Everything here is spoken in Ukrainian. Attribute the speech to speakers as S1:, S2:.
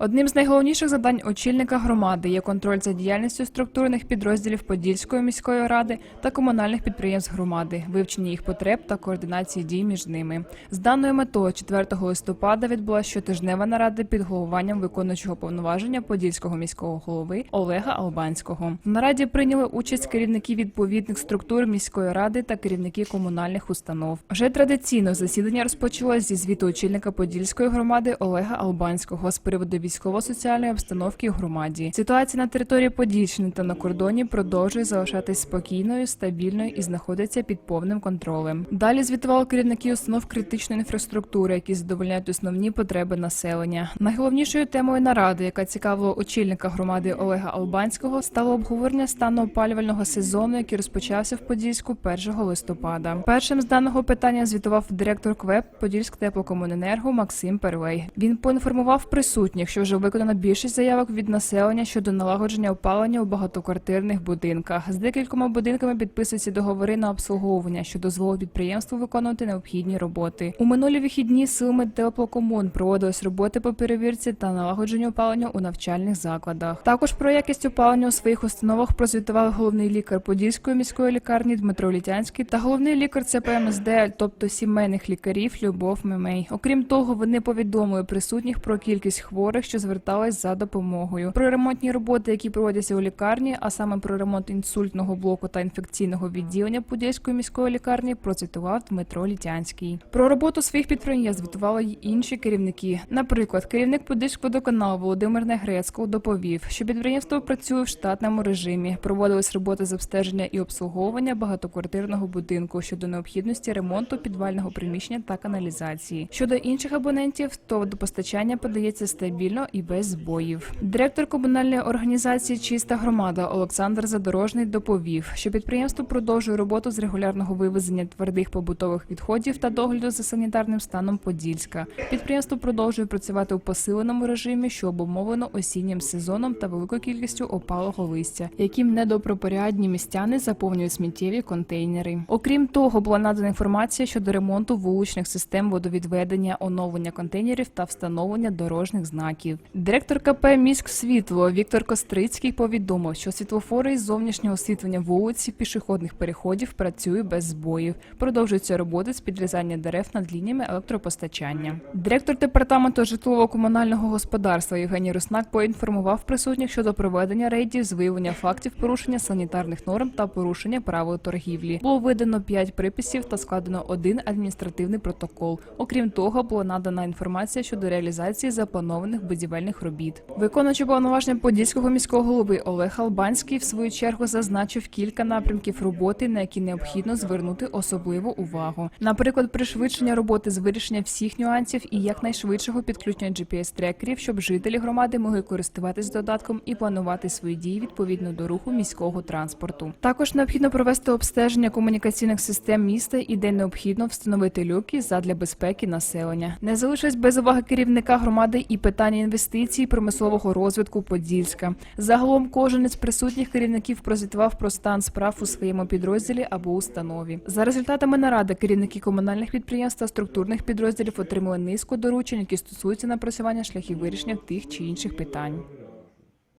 S1: Одним з найголовніших завдань очільника громади є контроль за діяльністю структурних підрозділів Подільської міської ради та комунальних підприємств громади, вивчення їх потреб та координації дій між ними. З даною метою 4 листопада відбулася щотижнева нарада під головуванням виконуючого повноваження Подільського міського голови Олега Албанського. В нараді прийняли участь керівники відповідних структур міської ради та керівники комунальних установ. Вже традиційно засідання розпочалось зі звіту очільника Подільської громади Олега Албанського з приводу військово-соціальної обстановки в громаді. Ситуація на території Подільщини та на кордоні продовжує залишатись спокійною, стабільною і знаходиться під повним контролем. Далі звітували керівники установ критичної інфраструктури, які задовольняють основні потреби населення. Найголовнішою темою наради, яка цікавила очільника громади Олега Албанського, стало обговорення стану опалювального сезону, який розпочався в Подільську 1 листопада. Першим з даного питання звітував директор КВЕП Подільськ теплокомуненерго Максим Первей. Він поінформував присутніх, що вже виконано більшість заявок від населення щодо налагодження опалення у багатоквартирних будинках. З декількома будинками підписуються договори на обслуговування, що дозволить підприємству виконувати необхідні роботи. У минулі вихідні силами теплокомун проводились роботи по перевірці та налагодженню опалення у навчальних закладах. Також про якість опалення у своїх установах прозвітував головний лікар Подільської міської лікарні Дмитро Літянський та головний лікар ЦПМСД, тобто сімейних лікарів Любов Мемей. Окрім того, вони повідомили присутніх про кількість хворих, що звертались за допомогою. Про ремонтні роботи, які проводяться у лікарні, а саме про ремонт інсультного блоку та інфекційного відділення Подільської міської лікарні, процитував Дмитро Літянський. Про роботу своїх підприємств звітували й інші керівники. Наприклад, керівник Подільського водоканалу Володимир Негрецько доповів, що підприємство працює в штатному режимі. Проводились роботи з обстеження і обслуговування багатоквартирного будинку щодо необхідності ремонту підвального приміщення та каналізації. Щодо інших абонентів, то водопостачання подається стабільно і без збоїв. Директор комунальної організації Чиста громада Олександр Задорожний доповів, що підприємство продовжує роботу з регулярного вивезення твердих побутових відходів та догляду за санітарним станом Подільська. Підприємство продовжує працювати у посиленому режимі, що обумовлено осіннім сезоном та великою кількістю опалого листя, яким недопропорядні містяни заповнюють сміттєві контейнери. Окрім того, була надана інформація щодо ремонту вуличних систем водовідведення, оновлення контейнерів та встановлення дорожніх знаків. Директор КП міськ світло Віктор Кострицький повідомив, що світлофори із зовнішнього освітлення вулиці пішохідних переходів працюють без збоїв. Продовжуються роботи з підрізання дерев над лініями електропостачання. Директор департаменту житлово-комунального господарства Євгеній Руснак поінформував присутніх щодо проведення рейдів з виявлення фактів порушення санітарних норм та порушення правил торгівлі. Було видано 5 приписів та складено один адміністративний протокол. Окрім того, була надана інформація щодо реалізації запланованих будівельних робіт. Виконуючи повноваження Подільського міського голови Олег Албанський в свою чергу зазначив кілька напрямків роботи, на які необхідно звернути особливу увагу. Наприклад, пришвидшення роботи з вирішення всіх нюансів і якнайшвидшого підключення GPS-трекерів, щоб жителі громади могли користуватись додатком і планувати свої дії відповідно до руху міського транспорту. Також необхідно провести обстеження комунікаційних систем міста і де необхідно встановити люки задля безпеки населення. Не залишилось без уваги керівника громади і питання інвестицій промислового розвитку Подільська. Загалом кожен із присутніх керівників прозвітував про стан справ у своєму підрозділі або установі. За результатами наради керівники комунальних підприємств та структурних підрозділів отримали низку доручень, які стосуються напрацювання шляхів вирішення тих чи інших питань.